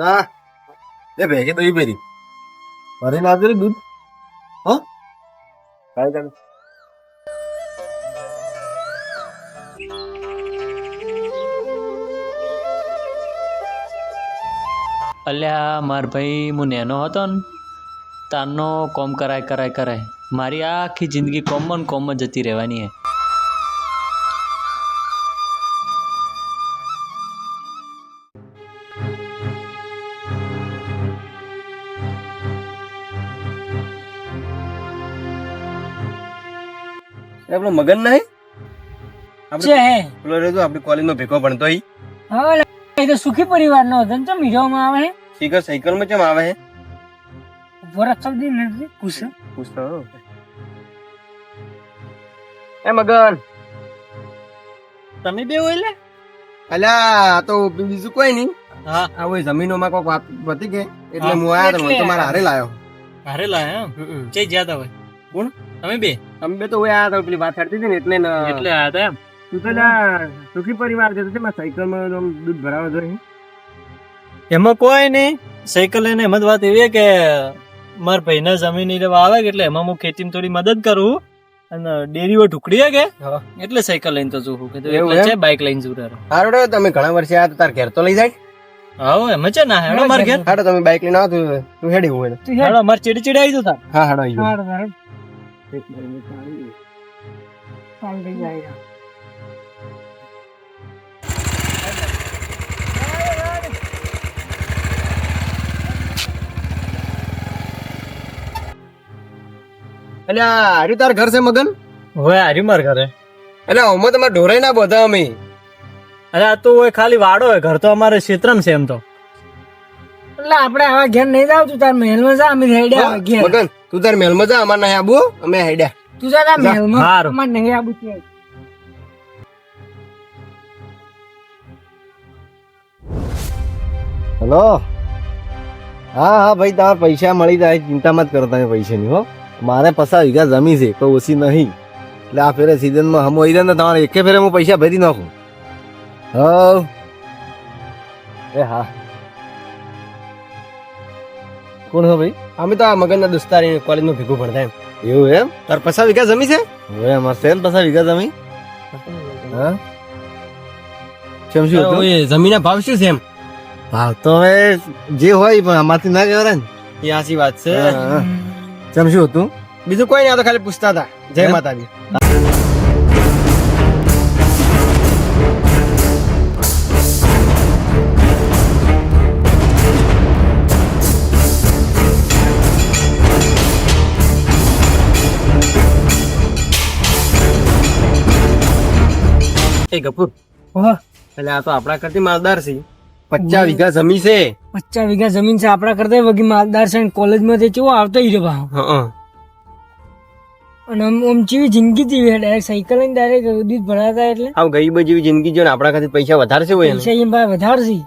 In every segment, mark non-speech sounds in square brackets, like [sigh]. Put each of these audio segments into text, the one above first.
મજા એ ભેગે તો ઈ પેરી ભરીને આવજો રે દૂધ હો કાંઈ કાંઈ અલ્યા માર ભાઈ હું નેનો હતો ને. તારનો કોમ કરાય કરાય કરાય. મારી આખી જિંદગી કોમન કોમ જ જતી રહેવાની હે. આપણો મગન નહીં? છે. હે પેલો તો આપણી કોલેજમાં ભેગો ભણતો હી. હા એ તો સુખી પરિવાર નો હતો ને ચમ હીરામાં આવે હે? સાયકલ સાયકલમાં ચમ આવે હે? વરસ ચૌદી નથી પૂછે. પૂછતો એ મગન. તમે બે હોય લે? અલ્યા આ તો બીજું કોઈ નહીં. હા. આવો જમીનોમાં કોઈક વાત પતી કે એટલે હું. આયા તો મારા હારે લાયો. હારે લાયા ચઈ જ્યાં હોય. કોણ? તમે બે? અમે બે તો ઓય તો પેલી વાત થતી હતી ને એટલે એટલે આયા હતા એમ. તું તો સુખી પરિવાર છે તો શેમાં સાયકલમાં આમ દૂધ ભરાવા જોઈએ? એમાં કોઈ નહીં. સાયકલ લઈને એમ જ વાત એવી છે કે મારા ભાઈને જમીન ઈ લેવા આવે કે એટલે એમાં હું ખેતીમાં થોડી મદદ કરું. અને ડેરીઓ ઢુકડી હે કે? એટલે સાયકલ લઈને તો જોઉં કે એવું? છે બાઇક લઈને તારે. હારો રે, તમે ઘણા વર્ષે આ તાર ઘેર તો લઈ જાય? હા એમ છે ના હેડો માર ઘેર. હાડો તમે બાઈક લઈને આવો તું તું હેડી હોય તું હેડો માર ચીડી ચીડી આવી તાર. હા હાડો આવી હારું, હારું. ચાલ થઈ જાય. એટલે આ હાર્યું તાર ઘર છે મગન? હોય હારી માર ઘરે. એટલે અમે તમારે ઢોરાઈ ના બધા અમે. અરે આ તો હોય ખાલી વાડો હોય ઘર તો અમારે ક્ષેત્રમ છે એમ તો. એટલે આપણે આવા ઘેર નહીં જાવ તું તાર મહેલમાં જા અમે રેડ્યા મગન તું તાર મેલમાં જા અમાર નહીં આબુ અમે હેડ્યા. તું જા તાર મહેલમાં હારું. અમાર નહીં આબુ છે હલો? હા હા ભાઈ તમારા પૈસા મળી જાય ચિંતા મત કરો તમે પૈસાની હો. મારે પસાર વીઘા જમી છે કોઈ ઓછી નહીં. એટલે આ ફેરે સિઝનમાં હમ હોય ને તમારે એકે ફેરે હું પૈસા ભરી નાખું. હવ. એ હા. કોણ હો ભાઈ? અમે તો આ મગનના દોસ્તારી કોલેજમાં ભેગું ભણતા એમ. એવું એમ? તાર પસાર વીઘા જમી છે? હવે અમાર છે ને પસાર વીઘા જમી. હા? કેમ શું હતું? એ જમીનના ભાવ શું છે એમ? ભાવ તો હવે જે હોય પણ અમારથી ના કહેવાય ને. એ આસી વાત છે. કેમ શું હતું? બીજું કોઈ નહીં આ તો ખાલી પૂછતા હતા. જય માતાજી. એ કપૂર. એટલે આ તો આપણા કરતી માલદાર છે. પચાસ વીઘા જમીન છે. પચાસ વીઘા જમીન છે આપણા કરતા વગી માલદાર છે કોલેજમાં તે કેવો આવતો હીરો ભાવ. અને આમ આમ ચેવી જિંદગી જીવી ડાયરેક્ટ સાયકલ લઈને ડાયરેક્ટ દૂધ ભરાતા એટલે. આમ ગરીબ જેવી જિંદગી જો આપણા ખાતે પૈસા વધારે છે હોય પૈસા એમ ભાઈ વધારે છે.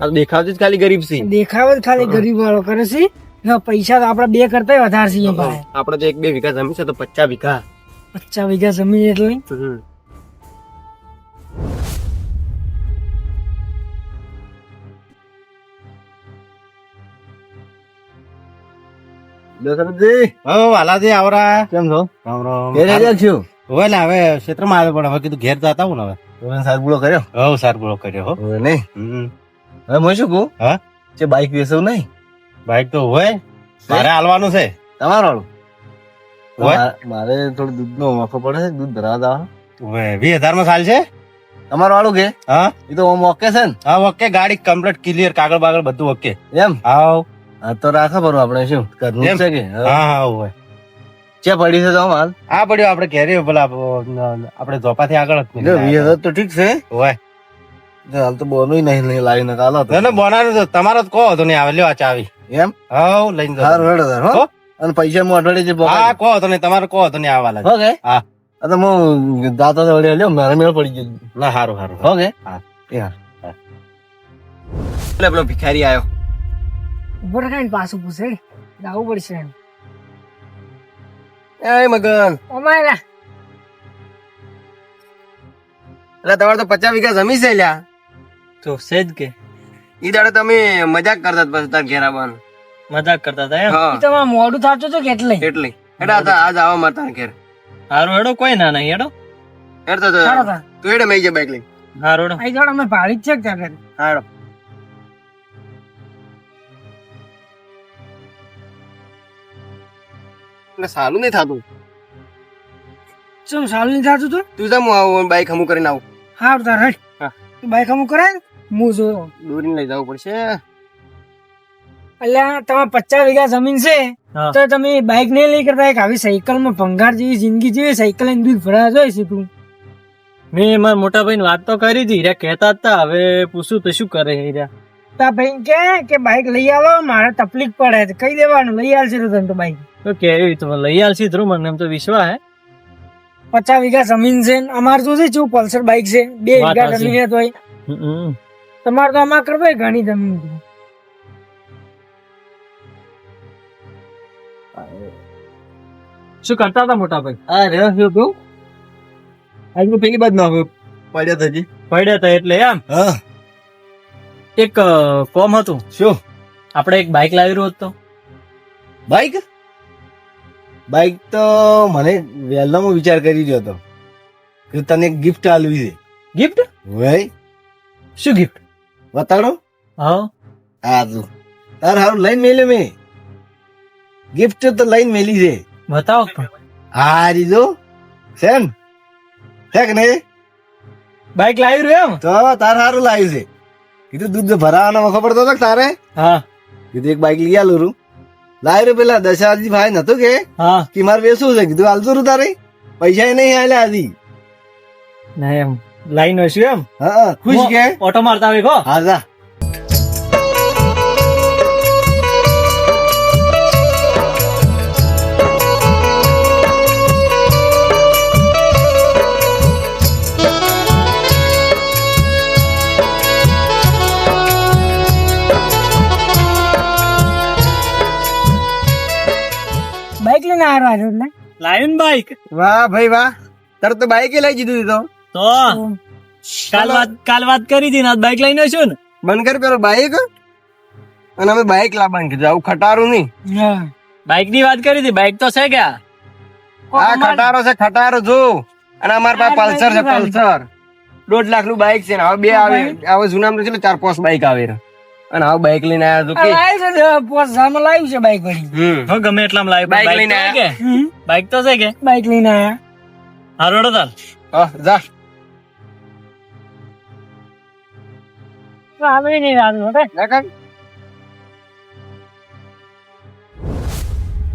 આ તો દેખાવતી જ ખાલી ગરીબ છે. દેખાવ જ ખાલી ગરીબ વાળો કરે છે. ને પૈસા તો આપડા બે કરતા વધારે છે એમ ભાઈ. આપણે તો એક બે વીઘા જમી છે તો પચાસ વીઘા. પચાસ વીઘા જમીન એટલે. હવે વાલાજી આવરા. કેમ છો? રામ રામ. ઘેર આવી છું? હવે ને હવે ક્ષેત્રમાં આવે પણ હવે કીધું ઘેર જતા હું ને હવે. તમે કર્યો? હવે સાર કર્યો હો. હવે નહીં. હવે હું શું કહું? હા? જે બાઈક વેચવું નહીં? બાઈક તો હોય. મારે હાલવાનું છે. તમારું વાળું મારે થોડું દૂધ નો મોકો પડે છે દૂધ ભરાવા દવા વીસ હજારમાં ચાલ છે? તમારું વાળું કે? હા? એ તો ઓમ ઓકે છે ને? હા ઓકે ગાડી કમ્પ્લીટ ક્લિયર કાગળ બાગળ બધું ઓકે. એમ? હાવ હા તો રાખો ભરું આપણે શું કરવું? છે કે? હા હા હોય. ચે પડી છે તો માલ? આ પડ્યો આપણે ઘેરે પેલા આપણે જોપાથી આગળ જ વીસ તો ઠીક છે? હોય. હાલ તો બોનું નહીં નહીં કાલો તો. ના બોનાનું તો તમારો જ કહો તો નહીં આવે. લ્યો આ ચાવી. એમ? હાવ લઈને. સારું હેડો હો. હો? અને પૈસા હું અઠવાડિયે હા કહો તો નહીં તમારે કહો તો નહીં આવવા લાગે ઓકે હા. તો હું દાતો તો વળી લ્યો મારે મેળ પડી ગયો. ના સારું સારું ઓકે હા. હા. એટલે પેલો ભિખારી આવ્યો ખાઈને પાછું પૂછે. આવું પડશે એમ. એ મગન. અમારે એટલે તમારે તો પચાસ વીઘા જમી છે લ્યા. તો છે જ કે. ઈ દાડે તમે મજાક કરતા હતા પછી તાર ઘેરા આવવાનું. મજાક કરતા હતા એમ? તમારે મોડું થતું હતું કે એટલે એટલે આ તા- આજ આવો માર તાર ઘેર. હારું હેડો કોઈ ના નહીં હેડો. હેડતો તો હતા તું. હેડે મેં બાઈક લઈ. હારું હેડો. આઈ જોડે અમે ભાડી જ છે ત્યાં આગળ. એટલે સારું નહીં થતું. ચમ સારું નહીં થતું હતું તું જમ આવું બાઈક હમું કરીને આવું. હા તાર હટ હા. તું બાઈક હમું કરાય હું જોયો દોરીને લઈ જવું પડશે. અલ્યા તમારે પચાસ વીઘા જમીન છે તો તમે બાઈક નહીં લઈ કરતા એક આવી સાયકલમાં ભંગાર જેવી જિંદગી જેવી સાયકલ ને દૂધ ભરા જોઈ છે તું. મેં મારા મોટા ભાઈ વાત તો કરી હતી રે કહેતા હતા હવે પૂછું તો શું કરે હીરા તા ભાઈ કે કે બાઈક લઈ આવો મારે તકલીફ પડે તો કહી દેવાનું લઈ આવશે તો તને તો બાઈક. તો કેવી તો લઈ આલશી ધ્રુવ મને એમ તો વિશ્વાસ હે. પચાસ વીઘા જમીન છે અમાર અમારે તો છે જો પલ્સર બાઈક છે બે વીઘા જમીન હમ. તમારે તો અમાર કરવો ઘણી જમીન છે. શું કરતા હતા મોટા ભાઈ? હા રે શું કહું આજનું પેલી બાદ ના પડ્યા થજી પડ્યા હતા એટલે એમ? હા. એક કોમ હતું. શું? આપણે એક બાઇક લાવી રહ્યો હતો. બાઈક બાઈક તો મને વહેલામાં વિચાર કરી રહ્યો હતો કે તને ગિફ્ટ આલવી છે. ગિફ્ટ ભાઈ શું ગિફ્ટ બતાડો હા. આ તું. તાર હારું લઈને મેલે મેં. ગિફ્ટ તો લઈને મેલી છે. બતાવો. હા રીજો છે ને? કે નહીં? બાઇક લાવી રહ્યો એમ? તો તાર હારું લાવ્યું છે. કીધું દૂધ ભરાવાનો ખબર તો તારે? હા. કીધું એક બાઈક લઈ આલું રૂ લાવ્યું રે પેલા દશાજી ભાઈ નતું કે? હા. કે મારે બેસવું છે? કીધું હાલતું રૂ તારે. પૈસા નહીં આલ્યા હજી. ના એમ. લાઈન હશું એમ? હા ખુશ કે? ઓટો મારતા આવે કો હા જા. બાઈક લઈને આવ્યો આજે એટલે લાવ્યું ને વાહ ભાઈ વાહ. તારે તો બાઈક લઈ દીધું તો તો. કાલ વાત કાલ વાત કરી હતી ને આજ લઈને હશું ને? બંધ કર પેલો બાઈક અને અમે બાઈક લાવવાનું કીધું આવું ખટારું નહીં. બાઈકની વાત કરી હતી. બાઈક તો છે ક્યાં? આ ખટારો છે ખટારો જો અને અમારા પાસે પલ્સર છે પલ્સર દોઢ લાખનું બાઈક છે ને હવે બે આવે. હવે જૂનામાં છે ચાર પાંચ બાઈક આવે. છે. અને હવે બાઈક લઈને આવ્યો તો કે લાવ્યું છે પોસ સામે લાવ્યું છે બાઈક વળી. હમ. હો ગમે એટલામાં લાવ્યું બાઈક બાઇક લઈને તો છે કે? હમ. તો છે કે? બાઈક લઈને આયા. હા હેડો તાલ. હા, જા. આવે નહીં આવ્યો હે જા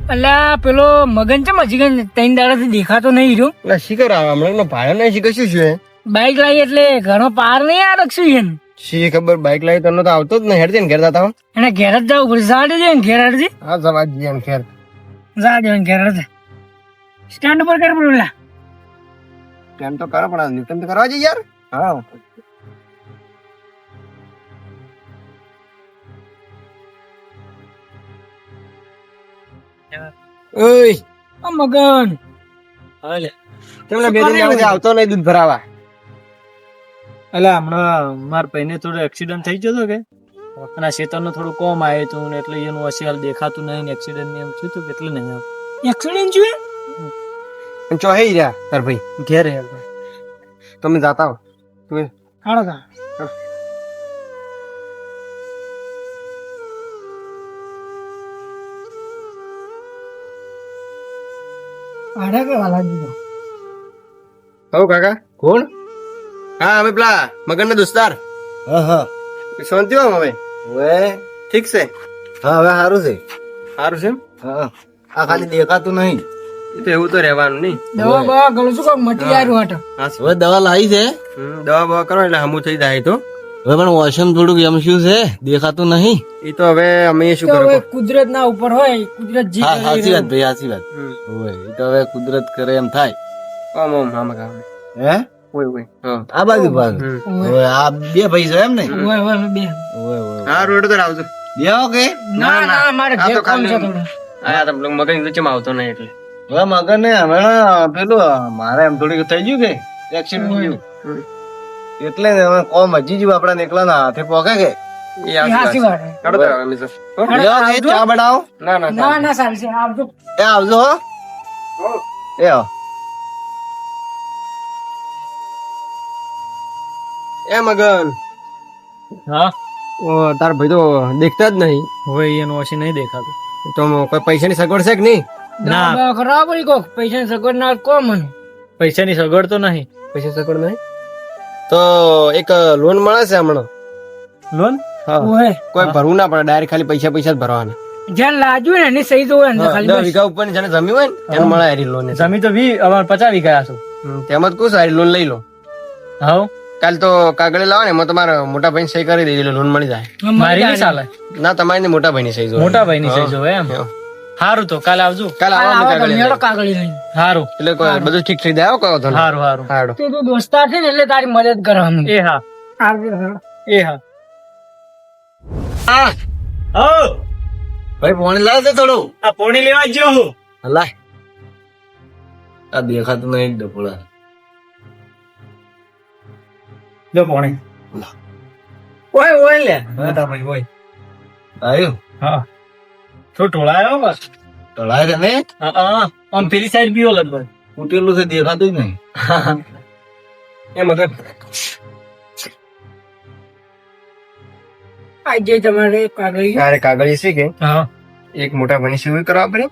અલ્યા પેલો મગન છે મજીગન ત્રણ દાડાથી દેખાતો નહીં રહ્યો. એટલે શીખર આવે હમણાં ભાડો નહીં શીખર શું છે? બાઈક લાવી એટલે ઘણો પાર નહીં આ રક્ષું ને? શી ખબર બાઈક લાવી તને તો આવતો જ નહીં. હેડ ને ઘેર જતા એને ઘેર જ જવું પડશે સાડે છે ઘેર હડજી. હા જવા જઈએ ઘેર. જા જઈએ ઘેર હેડજે. સ્ટેન્ડ ઉપર કર પેલા સ્ટેન્ડ તો કરો પણ ન્યૂટન તો કરવા જઈએ યાર. હા. ઓય. મગન. હાલે તમને બેરી આવતો નહીં દૂધ ભરાવા. એટલે હમણાં મારા ભાઈને થોડો એક્સિડન્ટ થઈ ગયો હતો કે? અને આ શેતરનું થોડું કોમ આવ્યું હતું ને એટલે એનું હશે દેખાતું નહીં એક્સિડન્ટ ને એમ થયું હતું એટલે નહીં આવ એક્સિડન્ટ જોયું ચો હે રહ્યા તાર ભાઈ? ઘેરે તમે જાતા હો. તમે હાડો તા. આડા કે વાલા દીધો હો કાકા. કોણ? હા અમે પેલા મગન દોસ્તાર. હા હા. શાંતિ હો હવે. હવે? ઠીક છે. હા હવે સારું છે. સારું છે હા આ ખાલી દેખાતું નહીં. એ તો એવું તો રહેવાનું નહીં. દવા બવા ગળું શું કાંક મટી આવ્યું હટ. હવે દવા લાવી છે. દવા બવા કરો એટલે હમું થઈ જાય તો. હવે પણ વોશમ થોડુંક એમ શું છે દેખાતું નહીં. એ તો હવે અમે શું કરો કુદરત ના ઉપર હોય કુદરત જી હા કરે સાચી વાત ભાઈ સાચી વાત. હોય એ તો હવે કુદરત કરે એમ થાય. આમ આમ આમ હે? ઓય ઓય. આ બાજુ ભાગ. ઓય આ બે ભાઈ છે એમ ને? હોય હોય બે. ઓય ઓય હા રોડ પર આવજો બે ઓકે ના ના મારે આ કામ છે ખાલી- આ તો મગન તો ચમ આવતો નહીં એટલે. હવે મગન ને હમણાં પેલું મારે એમ થોડીક થઈ ગયું કે? એક્સિડન્ટ થયું. એટલે હવે કોમ હજી જ આપડા નીકળા ના હાથે પોકે કે? ચા બનાવો. ના ના ના ના ચાલશે. આવજો. એ આવજો હો. એ આવો એ મગન. હા? તાર ભાઈ તો દેખતા જ નહીં. હવે એનું ઓછી નહીં દેખાતું. તો કોઈ પૈસાની સગવડ છે કે નહીં? ના. ખરાબ પડી કોક પૈસા સગવડ ના કો મને. પૈસાની સગવડ તો નહીં. પૈસા સગવડ નહીં? તો એક લોન મળે છે હમણાં. લોન? હા. કોઈ ભરવું ના પડે ડાયરેક્ટ ખાલી પૈસા પૈસા જ ભરવાના. જ્યાં લાજુ ને એની સહી જોવે હોય ને ખાલી દસ વીઘા ઉપર જેને જમી હોય ને એને મળે હારી લોન જમી તો વી અમારે પચાસ વીઘા છું. તેમ જ કહું હારી લોન લઈ લો. હા. કાલ તો કાગળે લાવો ને એમાં તમારા મોટા ભાઈ સહી કરી દેજો લોન મળી જાય. મારી નહીં ચાલે. ના તમારી મોટા ભાઈ ની સહી જોડે. મોટા ભાઈ ની સહી જોવે એમ? હારું સારું તો કાલે આવજો. કાલ આ આવો આવો કાગળે લઈને. હારું. એટલે કોઈ બધું ઠીક થઈ જાય હો, તો હારું હારું. હારું. તું તો દોસ્તાર છે ને એટલે તારી મદદ કરે અમે એ હા. આવજો, એ હા. હા. ભાઈ પોણી લાવજો થોડું. આ પોણી લેવા જ જો હું. લાય. આ દેખાતું નહીં ડફોડા લો પોણી. ઓય ઓય લે. મોટા ભાઈ ઓય. આવ્યું? હા. તો ઢોળાયો બસ? ટોળાય નહીં હા હા. આમ પેલી સાઈડ પીવો લગભગ તૂટેલું છે દેખાતું જ નહીં. એ મતલબ આજે તમારે કાગળી અરે કાગળી છે કે? હા. એક મોટા ભાઈ સિવાય કરવા પડે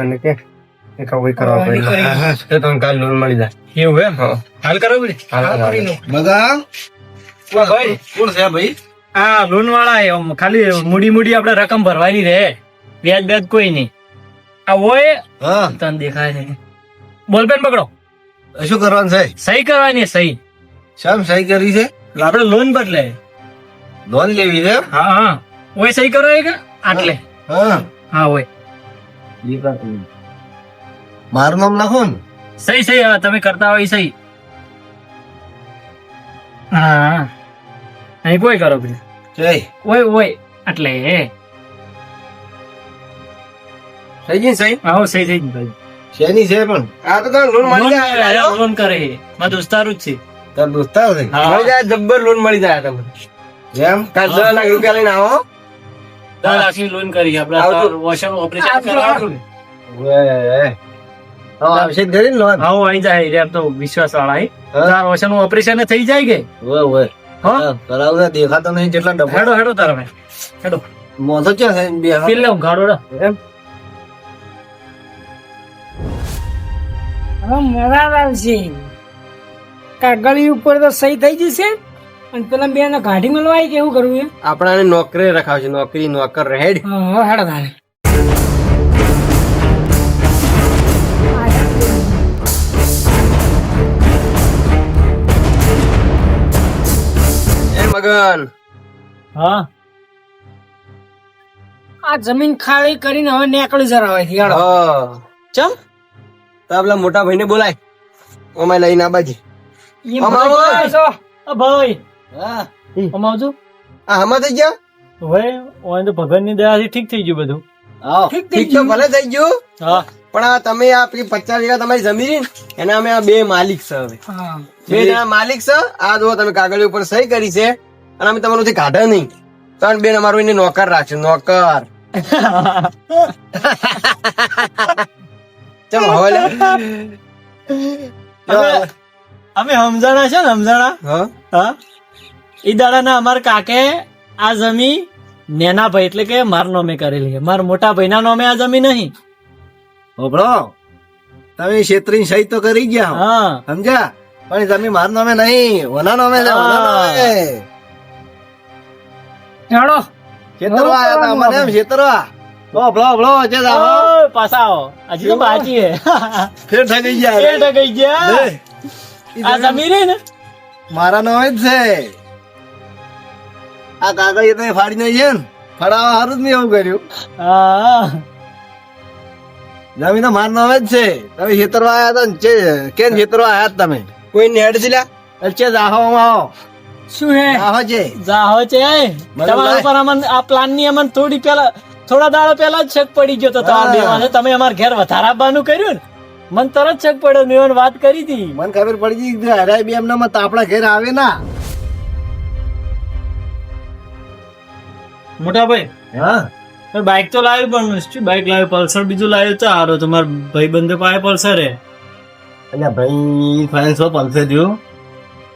અને કે. એક કરવા પડે તો તમને કાલ લોન મળી જાય. એવું એમ? હાલ કરો બધી? બધા ભાઈ. કોણ છે ભાઈ? આ લોન વાળા ખાલી મૂડી મૂડી આપણે રકમ ભરવાની રહે. વ્યાજ વ્યાજ કોઈ નહીં. આ હોય. તને દેખાય છે. બોલપેન પકડો. શું કરવાનું છે? સહી કરવાની સહી. શામ સહી કરી છે? આપડે લોન બદલે. લોન લેવી છે હા હા. ઓય સહી કરો એ કે? આટલે. હા. હા. હોય. મારું નામ ને સહી સહી હવે તમે કરતા હોય સહી. હા. અહીં કોઈ કરો ભાઈ જય. ઓય ઓય એટલે. થઈ ગઈ સહી? આવો સહી થઈ ગઈ ભાઈ. શેની છે પણ? આ તો તને લોન મળી જાય લોન લોન કરે. મા દોસ્તાર જ છે. તાર દોસ્તાર છે? મળી જાય જબ્બર લોન મળી જાય તમને એમ? કાલ દસ લાખ રૂપિયા લઈને આવો. દસ લાખની લોન કરી આપણે વોશર ઓપરેશન. કરાવવાનું આવશે જ ને લોન આવો અહીં જાય રે તો વિશ્વાસ વાળા હા. તાર વોશરનું ઓપરેશન થઈ જાય કે? ઓય ઓય હા? હા, કરાવતા દેખાતો નહીં જેટલા ડબ્બા હેડો હેડો તાર ભાઈ હેડો. મોસો છે બે. પીલ ગાડો એમ. હવે આવશે કાગળી ઉપર તો સહી થઈ જશે. અને પેલા બે ને કાઢી મળવાય કેવું કરવું આપણાને નોકરી રખાવશે નોકરી નોકર હેડ. હા હા, હેડો તારે. એ હા? આ જમીન ખાલી કરીને હવે નીકળી જરા હવે હેડો ચમ? તો આપલા મોટા ભાઈને બોલાય. ઓમાં લઈને આ બાજી. એમ અમારો બોલો હોય. છો. આ ભાઈ. હા. આમ આ હમા થઈ ગયા? હવે ઓય તો ભગવાનની દયાથી ઠીક થઈ ગયું બધું. હા. ઠીક તો ભલે થઈ ગયું. હા. પણ આ તમે આ પેલી પચાસ વીઘા તમારી જમીન એના અમે આ બે માલિક છે હવે. બે જણા માલિક છે. આ જો તમે કાગળ ઉપર સહી કરી છે. અને અમે તમારું કાઢ્યા નહીં. ત્રણ બેન અમારું એને નોકર રાખશે નોકર. [laughs] ચલો હવે લે. અમે સમજાણા છે ને સમજાણા હા. હા? ઈ દાડાના અમાર કાકે આ જમી નેના ભાઈ એટલે કે માર નોમે કરેલી છે. માર મોટા ભાઈના નોમે આ જમી નહીં. ઓબળો તમે ક્ષેત્રી સહી તો કરી ગયા હા. સમજ્યા? પણ તમે માર નામે નહીં. ઓના નામે છે ઓના નામે. હેડો. ખેતરવા આયા તા મને એમ ખેતરવા હોભળો હોભળો છે જાઓ. ઓય, પાછા આવો હજી તો બાકી હે. [laughs] ફેર થઈ ગયા ફેર ટકાઈ ગયા. આ જમી ને? મારા નો જ છે. આ કાગળ એ તમે ફાડી નઈ છે ને? ફાડાવા સારું જ નહીં એવું કર્યું. હા. જમીન તો મારા નામે જ છે. તમે ખેતરવા આયા હતા ને? કેમ ખેતરવા આયા તમે? કોઈ નેડ દિલા અચ્છા જાહો આવો. શું હે? જાહો છે જાહો છે તમારા. ઉપર અમન આ પ્લાનની અમન થોડી પેલા થોડા દાડા પહેલા જ શક પડી ગયો તો તમારા હા. તમે અમાર ઘેર વધારા કર્યું ને? મન તરત શક પડ્યો મેં વાત કરી હતી. મને ખબર પડી ગઈ કે હરાય બી એમના માં તો આપણા ઘેર આવે ના. મોટા ભાઈ હા બાઇક તો લાવ્યું પણ શું? બાઈક લાવ્યું પલ્સર બીજું લાવ્યું તો હારો. તમારા ભાઈ બંધ પાસે પલ્સર હે અલ્યા ભાઈ ફાઇનાન્સ પલ્સર પલસે થયું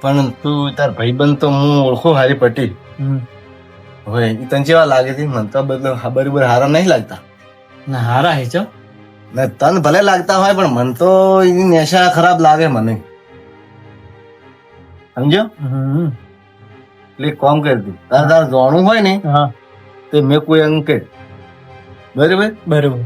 પણ તું તાર ભાઈબંધ તો હું ઓળખું હારી પટેલ. હવે ઈ તને કેવા લાગે છે? મને તો બદલો બરોબર હારા નહીં લાગતા. ના હારા હે ચો. ને તન ભલે લાગતા હોય પણ મને તો એની નેશા ખરાબ લાગે મને. સમજો એટલે કોમ કરી કરતી તાર તાર જોણું હોય ને હા. તે મેં કોઈ અંકે બરાબર? બરોબર.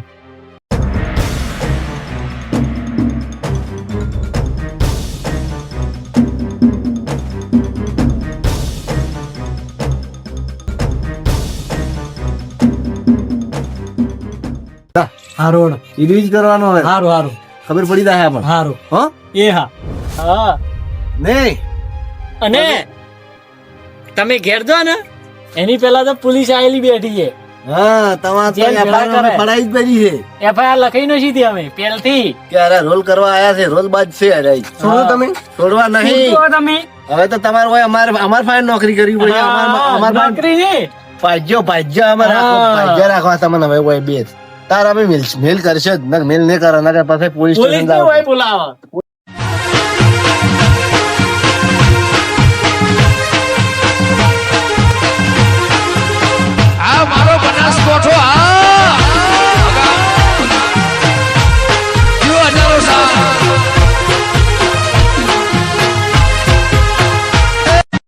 હારું એ જ કરવાનું હવે. હારું હારું. ખબર પડી જાય પણ હારું. હો? એ હા. હા. ને અને તમે? ઘેર જો ને એની પહેલા તો પોલીસ આયેલી બેઠી છે. હા તમારે તો એફઆઈઆર. પડાઈ જ પડી છે. એફઆઈઆર લખી નથી સીધી અમે પેલથી કે અરે રોલ કરવા આયા છે રોલ બાદ છે અરે. છોડો તમે. છોડવા નહીં. તમે? હવે તો તમારે હોય અમારે અમાર પાસે નોકરી કરવી પડે. અમાર અમાર નોકરી છે? ભાજ્યો ભાજ્યો અમે રાખો હા. ભાજ્યો રાખવા તમને હવે હોય બે તાર અમે મેલ મેલ કરશે જ. ન મેલ નહીં કરે ના પાસે પોલીસ સ્ટેશન બોલાવા?